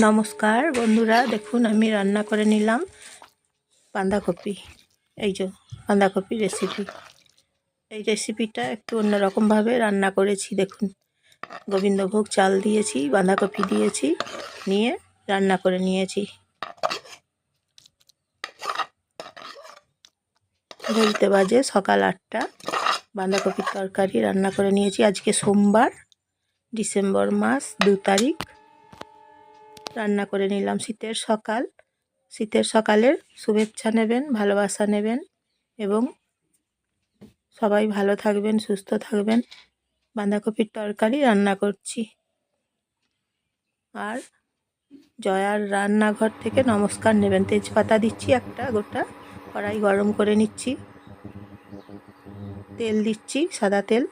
নমস্কার, বন্ধুরা, দেখুন, আমি রান্না করে নিলাম বাঁধাকপি। এই যে বাঁধাকপি রেসিপি এই রেসিপিটা একটু অন্যরকমভাবে রান্না করেছি, দেখুন। গোবিন্দভোগ চাল দিয়েছি, বাঁধাকপি দিয়েছি, নিয়ে রান্না করে নিয়েছি। ঘড়িতে বাজে সকাল আটটা। বাঁধাকপির তরকারি রান্না করে নিয়েছি। আজকে সোমবার, ডিসেম্বর মাস, দু তারিখ। রান্না করে নিলাম। শীতের সকাল। শীতের সকালের শুভেচ্ছা নেবেন, ভালোবাসা নেবেন এবং সবাই ভালো থাকবেন, সুস্থ থাকবেন। বাঁধাকপির তরকারি রান্না করছি। আর জয়ার রান্নাঘর থেকে নমস্কার নেবেন। তেজপাতা দিচ্ছি একটা, গোটা কড়াই গরম করে নিচ্ছি। তেল দিচ্ছি, সাদা তেল।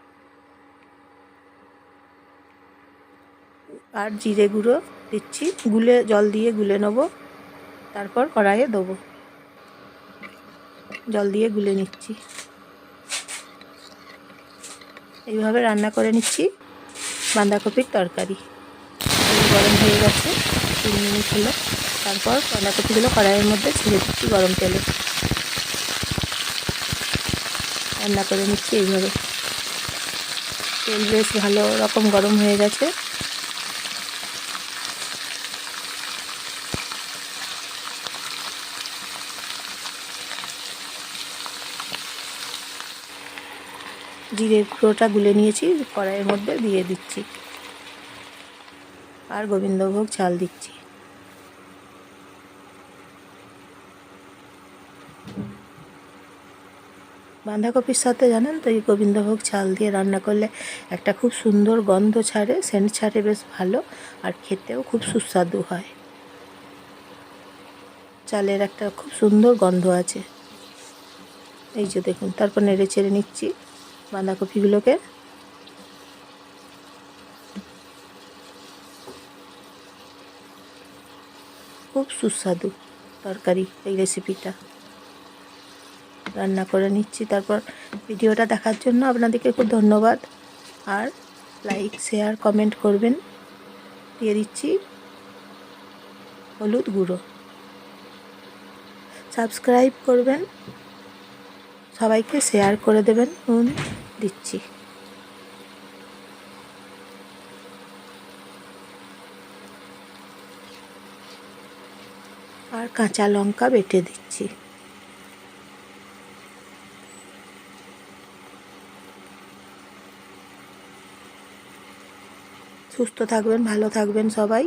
আর জিরে গুঁড়ো দিচ্ছি। গুলে, জল দিয়ে গুলে নেব। তারপর কড়াইয়ে দেবো। জল দিয়ে গুলে নিচ্ছি। এইভাবে রান্না করে নিচ্ছি বাঁধাকপির তরকারি। গরম হয়ে গেছে, তিন মিনিট হলো। তারপর বাঁধাকপিগুলো কড়াইয়ের মধ্যে ছেড়ে দিচ্ছি গরম তেলে। রান্না করে নিচ্ছি এইভাবে। তেল বেশ ভালো রকম গরম হয়ে গেছে। জিরের গুঁড়োটা গুলে নিয়েছি, কড়াইয়ের মধ্যে দিয়ে দিচ্ছি। আর গোবিন্দভোগ চাল দিচ্ছি। বাঁধাকপির সাথে জানেন তো, এই গোবিন্দভোগ চাল দিয়ে রান্না করলে একটা খুব সুন্দর গন্ধ ছাড়ে, সেন্ট ছাড়ে, বেশ ভালো, আর খেতেও খুব সুস্বাদু হয়। চালের একটা খুব সুন্দর গন্ধ আছে। এই যে দেখুন, তারপর নেড়ে চেড়ে নিচ্ছি। বাঁধাকপিগুলোকে। খুব সুস্বাদু তরকারি এই রেসিপিটা রান্না করে নিচ্ছি, তারপর ভিডিওটা দেখার জন্য আপনাদেরকে খুব ধন্যবাদ। আর লাইক শেয়ার কমেন্ট করবেন। দিয়ে দিচ্ছি হলুদ গুঁড়ো। সাবস্ক্রাইব করবেন। সবাইকে শেয়ার করে দেবেন। দিচ্ছি। আর কাঁচা লঙ্কা বেটে দিচ্ছি। সুস্থ থাকবেন, ভালো থাকবেন সবাই।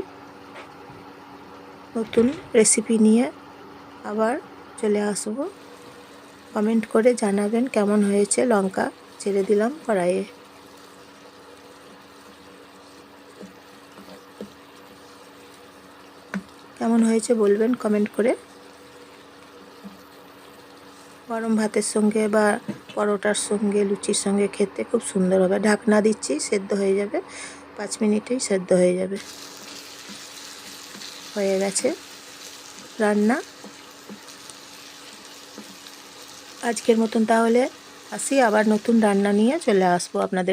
নতুন রেসিপি নিয়ে আবার চলে আসব। কমেন্ট করে জানাবেন কেমন হয়েছে লঙ্কা। ছেড়ে দিলাম কড়াইয়ে। কেমন হয়েছে বলবেন কমেন্ট করে। গরম ভাতের সঙ্গে বা পরোটার সঙ্গে, লুচির সঙ্গে খেতে খুব সুন্দর হবে। ঢাকনা দিচ্ছি, সেদ্ধ হয়ে যাবে। পাঁচ মিনিটেই সেদ্ধ হয়ে যাবে। হয়ে গেছে রান্না। আজকের মতন তাহলে আসি আবার নতুন রান্না নিয়ে চলে আসব আপনাদের